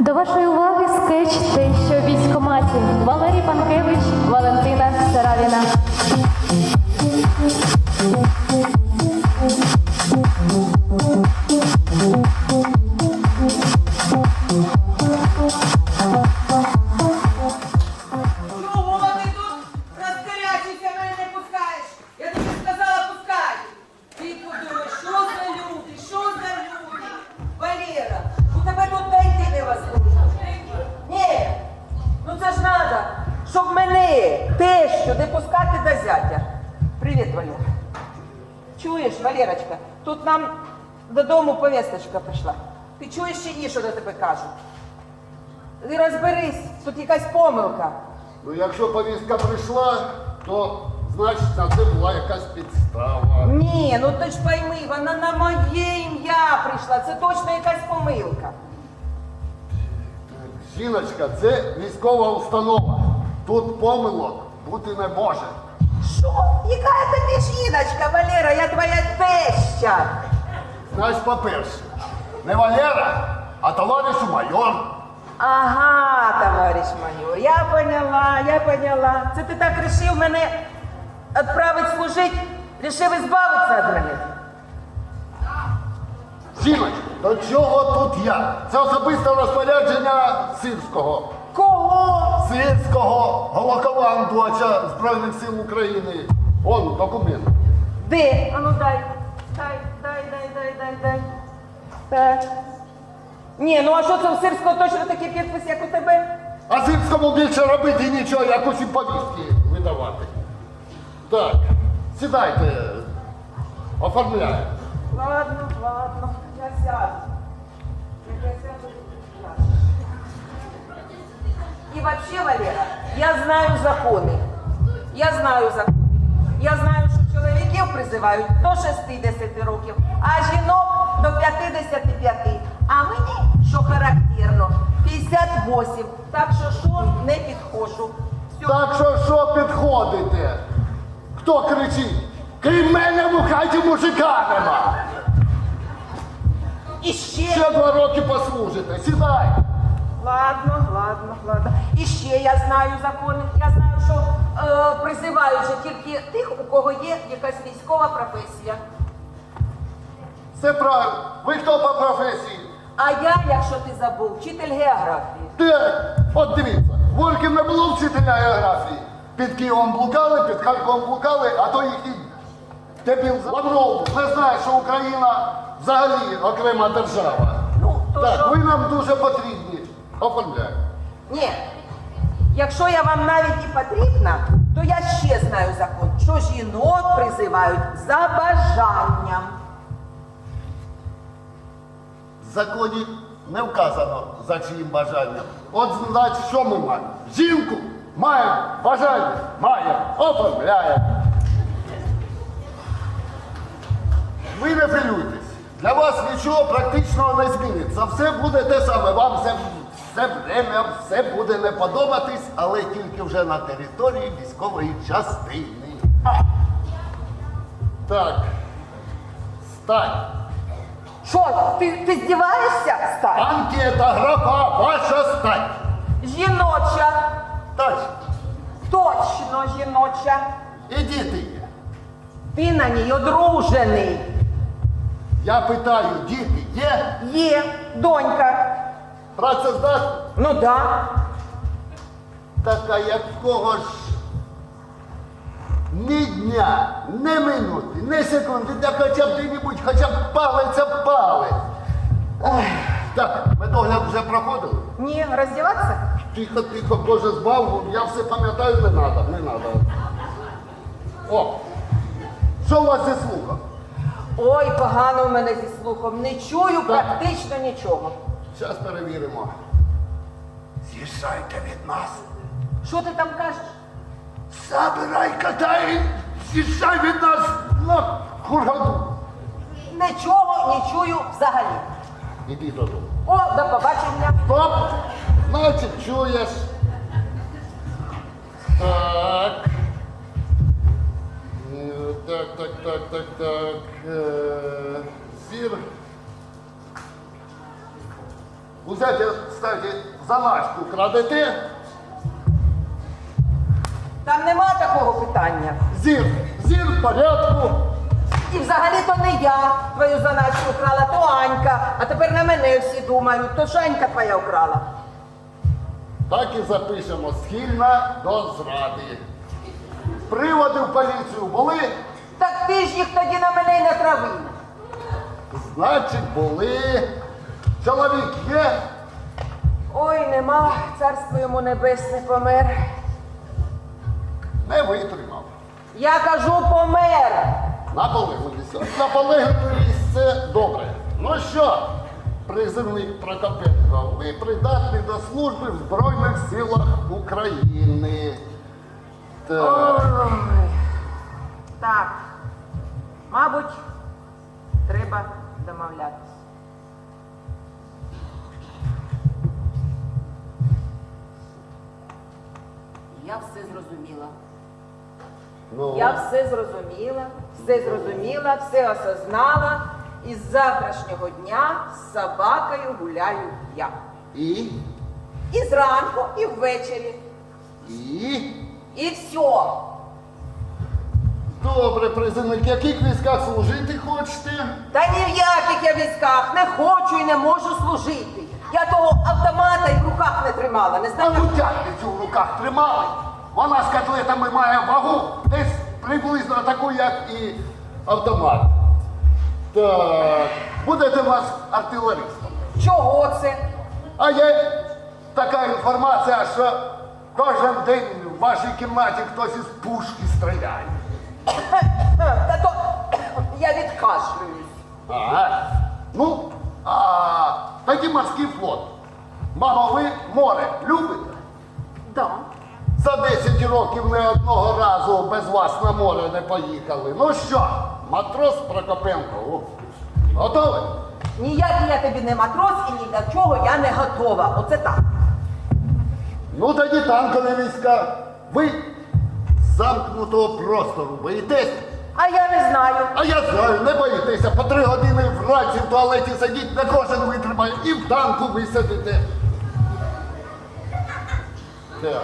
До вашої уваги скетч «Те, що в військкоматі» Валерій Панкевич, Валентина Саравіна. Додому повісточка прийшла. Ти чуєш чи ні, що до тебе кажуть? Ти розберись, тут якась помилка. Ну, якщо повістка прийшла, то значить на це була якась підстава. Ні, ну ти ж пойми, вона на моє ім'я прийшла. Це точно якась помилка. Жіночка, це військова установа. Тут помилок бути не може. Що? Яка я тобі жіночка, Валера? Я твоя теща. Значить, по-перше, не Валера, а товаришу майор. Ага, товариш майор, я поняла, я поняла. Це ти так рішив мене відправити служити, рішив избавитися від мене. Жіночка, до чого тут я? Це особисте розпорядження Сирського. Кого? Сирського головнокомандувача Збройних сил України. Он документ. Де? А ну дай. Дай, дай, дай, дай, дай, дай. Так. Ні, ну а що це у Сирського точно такий підпис, як у тебе? А Сирському більше робити нічого, як усі повістки видавати. Так, сідайте, оформляю. Ладно, ладно, я сяду. Я сяду. И вообще, Валера, я знаю законы. Я знаю закони. Я знаю, чоловіків призивають до 60 років, а жінок до 55. А мені, що характерно, 58. Так що що не підходжу. Всьо. Так що що підходите? Хто кричить? Крім мене в хаті мужика нема. І ще. Ще два роки послужите. Сідай. Ладно, ладно, ладно. І ще я знаю закони. Я знаю, що призивають же тільки тих, у кого є якась військова професія. Все правильно. Ви хто по професії? А я, якщо ти забув, вчитель географії. Ти, от дивіться, в Орків не було вчителя географії. Під Києвом блукали, під Харковом блукали, а то їхній дебіл Лавров не знає, що Україна взагалі окрема держава. Ну, то Так, що? ви нам дуже потрібні. Оформляю. Ні. Якщо я вам навіть і потрібна, то я ще знаю закон, що жінок призивають за бажанням. В законі не вказано за чиїм бажанням. От значить, що ми маємо? Жінку маємо, бажання маємо, оформляємо. Ви не хвилюйтесь. Для вас нічого практичного не зміниться. Все буде те саме. Вам все, все время, все буде не подобатись, але тільки вже на території військової частини. Так. Стань. Що, ти, ти здіваєшся? Стань. Анкета, графа, ваша стать. Жіноча. Так, Точно жіноча. і діти є. Ти на ній одружений. Я питаю, діти є? Є донька. Працездатні? Ну да. Така якого ж ні дня, ні минути, ні секунди, да хоча б де-небудь, хоча б палець об палець. Ой, Так, медогляд вже проходили? Ні, роздіватися? Тихо, тихо, Боже збав, я все пам'ятаю, не треба, не треба. О, що у вас зі слухом? Ой, погано в мене зі слухом. Не чую практично нічого. Зараз перевіримо. З'їжджайте від нас. Що ти там кажеш? Забирай катай, з'їжджай від нас на хургаду. Нічого не чую взагалі. Іди додому. О, до побачення. Стоп! Значить, чуєш. Крадете, Там нема такого питання. зір, зір в порядку. І взагалі то не я твою заначку вкрала, то Анька. А тепер на мене всі думають, то ж Анька твоя вкрала. Так і запишемо. Схильна до зради. Приводи в поліцію були, Так ти ж їх тоді на мене й натравив. значить були. Чоловік є, Ой, нема, царство йому небесне помер. не витримав. Я кажу, помер. Наполегливість. Наполегливість це добре. Ну що, призивник Прокопенко, ви придатні до служби в Збройних силах України. Так. Ой. Так. Мабуть, треба домовлятися. Я все зрозуміла. Ну, Я все зрозуміла, все зрозуміла, все осознала. І з завтрашнього дня з собакою гуляю я. І, І зранку, і ввечері. і. І все. Добре, призивник, в яких військах служити хочете? Та ні в яких я військах не хочу і не можу служити. Я того автомата і в руках не тримала, не знаю. мутятницю в руках тримали. Вона з котлетами має вагу десь приблизно таку, як і автомат. Так, будете вас артилеристом. Чого це? А є така інформація, що кожен день в вашій кімнаті хтось із пушки стріляє. Та то я відкашлююсь. Ага. Ну, а тоді морський флот. Мамо, ви море любите? Да. За 10 років не одного разу без вас на море не поїхали. Ну що, матрос Прокопенко, готовий? Ніякий я тобі не матрос і ні для чого я не готова. Оце так. Ну тоді танкові війська. Ви з замкнутого простору боїтесь? А я не знаю. А я знаю, не боїтеся. По три години вранці в туалеті сидіть, не кожен витримає, і в танку ви сидите. Так.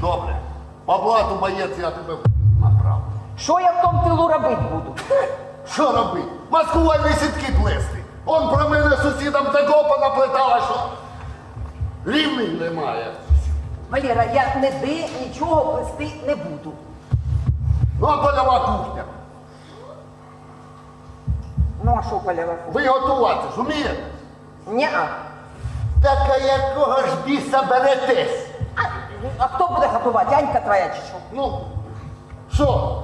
Добре. По блату боєць я тебе направлю. Що я в тому тилу робити буду? Що робити? Маскувальні сітки плести. Он про мене сусідам такого понаплетала, що рівний немає. Валера, я ніде нічого плести не буду. Ну а польова кухня. Ну а? Ви готувати ж умієте? Ні-а. Так а якого ж біса беретесь? А хто буде готувати? Анька твоя чи що? Ну, що?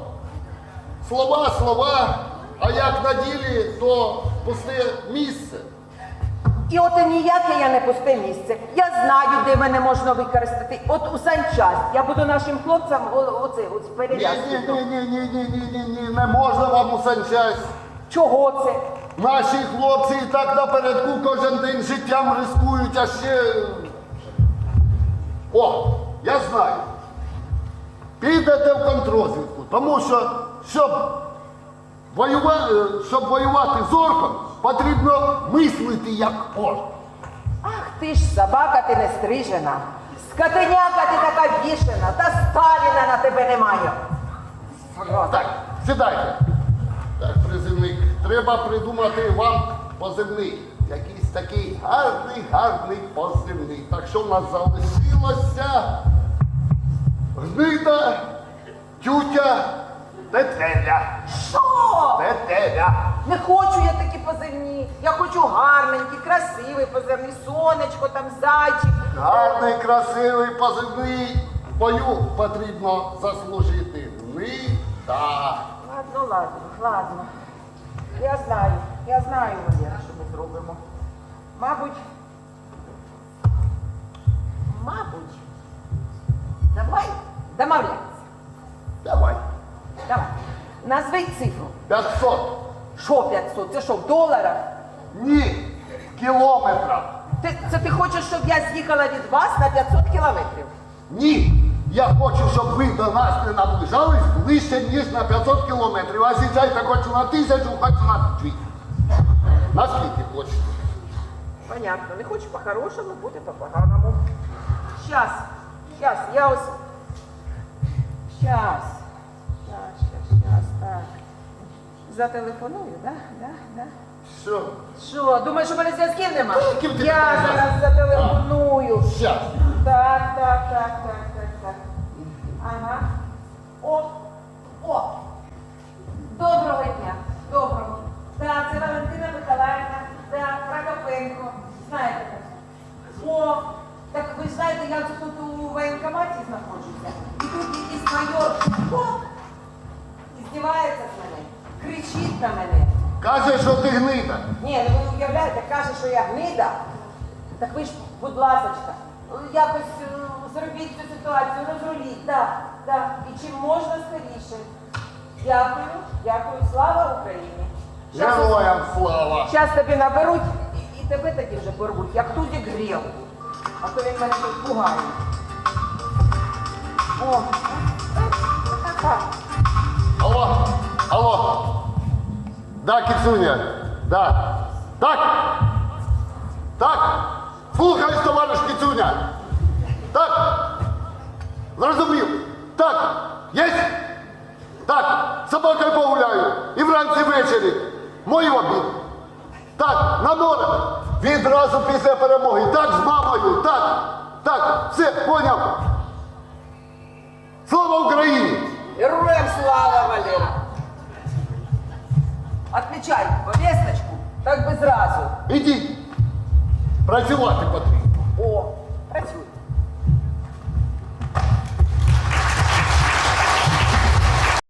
Слова, слова, а як на ділі, то пусте місце. І от ніяке я не пусте місце. Я знаю, де мене можна використати. От у санчасть. Я буду нашим хлопцям о- оце ось Ні, ні, ні, ні, ні, ні, ні, ні, ні, не можна вам у санчасть. Чого це? Наші хлопці і так напередку кожен день життям рискують, а ще. О, я знаю. Підете в контрозвідку, тому що, щоб воювати, щоб воювати з орком, потрібно мислити як орк. Ах ти ж собака, ти не стрижена. Скотиняка ти така вішена, та Сталіна на тебе немає. Так, сідайте. Так, треба придумати вам позивний. Якийсь такий гарний, гарний позивний. Так що в нас залишилося гнида, тютя, тетеря. Що? Тетеря. Не хочу я такі позивні. Я хочу гарненький, красивий позивний, сонечко, там зайчик. Гарний, красивий позивний. Бою потрібно заслужити. Гнида. Ладно, ладно, ладно. Я знаю, я знаю, Валера, що ми зробимо. Мабуть. Мабуть. Давай домовлятися. Давай. Давай. Назви цифру. 500. Що 500? Це що, в доларах? Ні. Кілометра. Ти, це ти хочеш, щоб я з'їхала від вас на 500 кілометрів? Ні. Я хочу, щоб ви до нас не наближались ближче, ніж на 500 кілометрів. А з'їжджайте хочу на тисячу, хочу на дві. Наскільки хочете? понятно. Не хочеш по-хорошому, буде по-поганому. Щас, щас, я ось. Щас. Щас, щас, щас, так. Зателефоную, да? Да, да. Що? Що, думаєш, у мене зв'язків нема? Ти Я зараз зателефоную. Щас. Так, так, так, так, так, так. Ага. О, о. Доброго дня. Доброго. Так, це Валентина Миколаївна, так, Прокопенко. Знаєте так. О, так ви знаєте, я тут у воєнкоматі знаходжуся. І тут якийсь майор Шумко здівається з мене, кричить на мене. Каже, що ти гнида. Ні, ну ви уявляєте, каже, що я гнида. Так ви ж, будь ласочка, якось е, зробіть цю ситуацію, розруліть, так, так. І чим можна скоріше. Дякую, дякую, слава Україні. Щас- Героям слава. Щас тобі наберуть і, і тебе тоді вже порвуть, як тузик грілку. А то він мене тут пугає. О, так. Алло, алло. Да, Кицуня, да. Так, так. Слухаюсь, товариш Кицуня. Так. Зрозумів. Так. Єсть? Так. З Собакою погуляю. І вранці ввечері. Мої обід. Так, на море. Відразу після перемоги. Так, з мамою. Так. Так. Все, поняв. Слава Україні! Героям слава, Валера! Отмечай повесточку, так би зразу. Ідіть. Працювати потрібно. О, працюй.